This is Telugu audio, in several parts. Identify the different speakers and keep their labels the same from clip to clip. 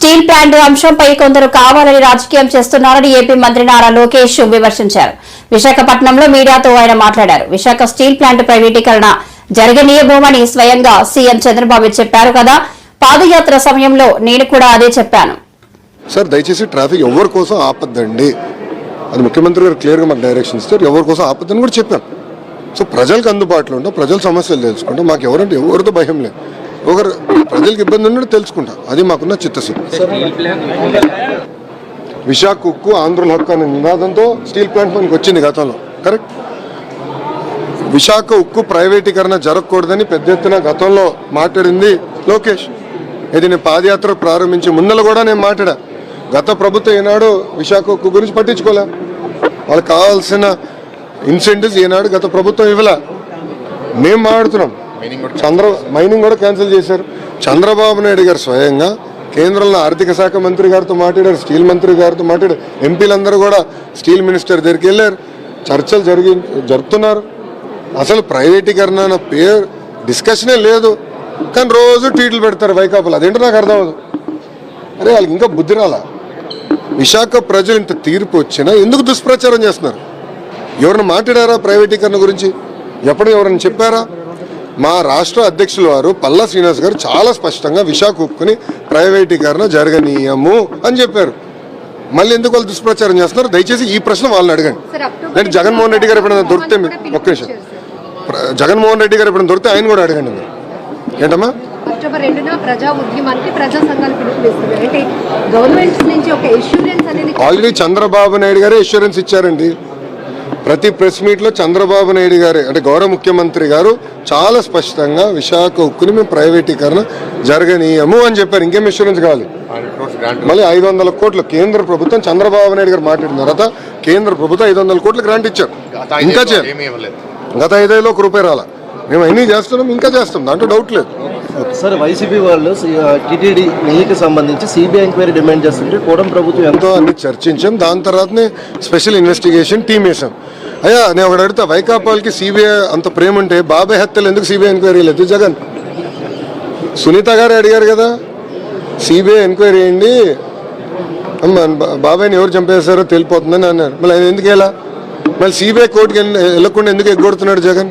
Speaker 1: స్టీల్ ప్లాంట్ అంశంపై కొందరు కావాలని రాజకీయం చేస్తున్నారని ఏపీ మంత్రి నారా లోకేష్ విమర్శించారు. విశాఖపట్నంలో మీడియాతో ఆయన మాట్లాడారు. విశాఖ స్టీల్ ప్లాంట్ ప్రైవేటీకరణ జరగనీయబోమని స్వయంగా సీఎం చంద్రబాబు చెప్పారు కదా. పాదయాత్ర సమయంలో నేను కూడా అదే చెప్పాను.
Speaker 2: సార్ దయచేసి ట్రాఫిక్ ఎవరి కోసం ఆపద్దండి? అది ముఖ్యమంత్రి గారు క్లియర్గా మాకు డైరెక్షన్ ఇస్తారు ఎవరి కోసం ఆపద్దని కూడా చెప్పాను సో ప్రజలకు అందుబాటులో ఉంటాం ప్రజల సమస్యలు తెలుసుకుంటాం మాకు ఎవరంటే ఎవరితో భయం లేదు. ఒకరు ప్రజలకు ఇబ్బంది ఉన్నట్టు తెలుసుకుంటాం. అది మాకున్న చిత్తశుద్ధి విశాఖ ఉక్కు ఆంధ్రుల హక్కు అనే నినాదంతో స్టీల్ ప్లాంట్ మనకి వచ్చింది గతంలో. కరెక్ట్ విశాఖ ఉక్కు ప్రైవేటీకరణ జరగకూడదని పెద్ద ఎత్తున గతంలో మాట్లాడింది లోకేష్. ఇది నేను పాదయాత్ర ప్రారంభించి ముందల కూడా నేను మాట్లాడా. గత ప్రభుత్వం ఈనాడు విశాఖ ఉక్కు గురించి పట్టించుకోలే. వాళ్ళకి కావాల్సిన ఇన్సెంటివ్స్ ఈనాడు గత ప్రభుత్వం ఇవ్వలే. మేము మాట్లాడుతున్నాం. చంద్ర మైనింగ్ కూడా క్యాన్సిల్ చేశారు. చంద్రబాబు నాయుడు గారు స్వయంగా కేంద్రంలో ఆర్థిక శాఖ మంత్రి గారితో మాట్లాడారు స్టీల్ మంత్రి గారితో మాట్లాడారు. ఎంపీలందరూ కూడా స్టీల్ మినిస్టర్ దగ్గరికి వెళ్ళారు. చర్చలు జరిగి జరుపుతున్నారు. అసలు ప్రైవేటీకరణ అన్న పేరు డిస్కషనే లేదు. కానీ రోజు ట్వీట్లు పెడతారు వైకాపాలు. అదేంటో నాకు అర్థం అవ్వదు. అరే వాళ్ళకి ఇంకా బుద్ధి రాలా? విశాఖ ప్రజలు ఇంత తీర్పు వచ్చినా ఎందుకు దుష్ప్రచారం చేస్తున్నారు? ఎవరిని మాట్లాడారా ప్రైవేటీకరణ గురించి? ఎప్పుడు ఎవరైనా చెప్పారా? మా రాష్ట్ర అధ్యక్షుల వారు పల్లా శ్రీనివాస్ గారు చాలా స్పష్టంగా విశాఖ ఉక్కుని ప్రైవేటీకరణ జరగనీయము అని చెప్పారు. మళ్ళీ ఎందుకు వాళ్ళు దుష్ప్రచారం చేస్తున్నారు? దయచేసి ఈ ప్రశ్న వాళ్ళని అడగండి. నేను జగన్మోహన్ రెడ్డి గారు ఎప్పుడైనా దొరికితే ఒక్క నిమిషం. జగన్మోహన్ రెడ్డి గారు ఎప్పుడైనా దొరికితే ఆయన కూడా అడగండి మీరు. ఏంటమ్మా?
Speaker 3: అక్టోబర్ రెండున ప్రజా ఉద్యమానికి ప్రజా సంఘాలు పిలుపునిస్తున్నారు అంటే గవర్నమెంట్ నుంచి ఒక ఇన్సూరెన్స్ అనేది
Speaker 2: ఆల్రెడీ చంద్రబాబు నాయుడు గారే ఇన్సూరెన్స్ ఇచ్చారండి. ప్రతి ప్రెస్ మీట్లో చంద్రబాబు నాయుడు గారే అంటే గౌరవ ముఖ్యమంత్రి గారు చాలా స్పష్టంగా విశాఖ ఉక్కుని మేము ప్రైవేటీకరణ జరగనీయము అని చెప్పారు. ఇంకేం ఇన్సూరెన్స్ కావాలి? మళ్ళీ ఐదు వందల కోట్లు కేంద్ర ప్రభుత్వం చంద్రబాబు నాయుడు గారు మాట్లాడిన తర్వాత కేంద్ర ప్రభుత్వం ఐదు వందల కోట్లు గ్రాంట్ ఇచ్చారు. ఇంకా చేయాలి గత ఐదేళ్ళు ఒక రూపాయి రాలా. మేము అన్నీ చేస్తున్నాం ఇంకా చేస్తాం దాంట్లో డౌట్ లేదు.
Speaker 4: సార్ వైసీపీ వాళ్ళు టీటీడీ నెయ్యికి సంబంధించి సిబిఐ ఎంక్వైరీ డిమాండ్ చేస్తుంటే కూడం ప్రభుత్వం ఎంతో
Speaker 2: అన్ని చర్చించాం. దాని తర్వాతనే స్పెషల్ ఇన్వెస్టిగేషన్ టీం వేసాం అయ్యా నేను ఒకటి అడుగుతా. వైకాపాల్కి సిబిఐ అంత ప్రేమ ఉంటే బాబాయ్ హత్యలు ఎందుకు సిబిఐ ఎంక్వైరీ లేదు? జగన్. సునీత గారు అడిగారు కదా. సిబిఐ ఎంక్వైరీ బా- బాబాయ్ని ఎవరు చంపేశారో తెలిపోతుందని అన్నారు. మళ్ళీ ఆయన ఎందుకు వెళ్ళా? మళ్ళీ సిబిఐ కోర్టుకి వెళ్ళ- వెళ్ళకుండా ఎందుకు ఎగ్గొడుతున్నాడు జగన్?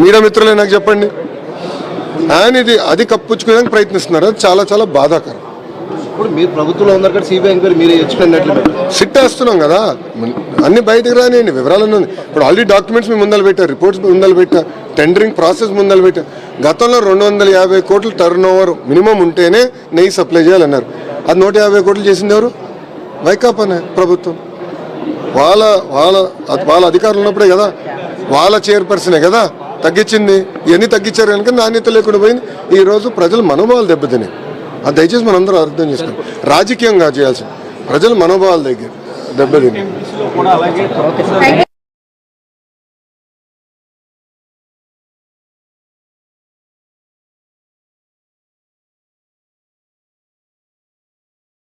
Speaker 2: మీడియా మిత్రులే నాకు చెప్పండి. ఆయన ఇది అది కప్పుచ్చుకోవడానికి ప్రయత్నిస్తున్నారు. అది చాలా చాలా బాధాకరం.
Speaker 4: ఇప్పుడు మీరు ప్రభుత్వంలో ఉన్నారు కదా సిబిఐ ఎంక్వైరీ మీరే ఇచ్చినట్లు
Speaker 2: సిట్ వేస్తున్నాం కదా. అన్ని బయటకు రానియండి వివరాలన్నీ ఉంది ఇప్పుడు ఆల్రెడీ డాక్యుమెంట్స్ మేము ముందలు పెట్టారు రిపోర్ట్స్ ముందలు పెట్టా టెండరింగ్ ప్రాసెస్ ముందలు పెట్టా. గతంలో రెండు వందల యాభై కోట్ల టర్న్ ఓవర్ మినిమం ఉంటేనే నెయ్యి సప్లై చేయాలన్నారు. అది నూట యాభై కోట్లు చేసింది ఎవరు? వైకాపానే ప్రభుత్వం. వాళ్ళ వాళ్ళ అది వాళ్ళ అధికారులు ఉన్నప్పుడే కదా. వాళ్ళ చైర్పర్సనే కదా. తగ్గించింది. ఇవన్నీ తగ్గించారు కనుక నాణ్యత లేకుండా పోయింది. ఈరోజు ప్రజల మనోభావాలు దెబ్బతినాయి అది దయచేసి మనందరూ అర్థం చేసుకోండి రాజకీయంగా చేయాల్సింది ప్రజల మనోభావాల దగ్గర దెబ్బతిని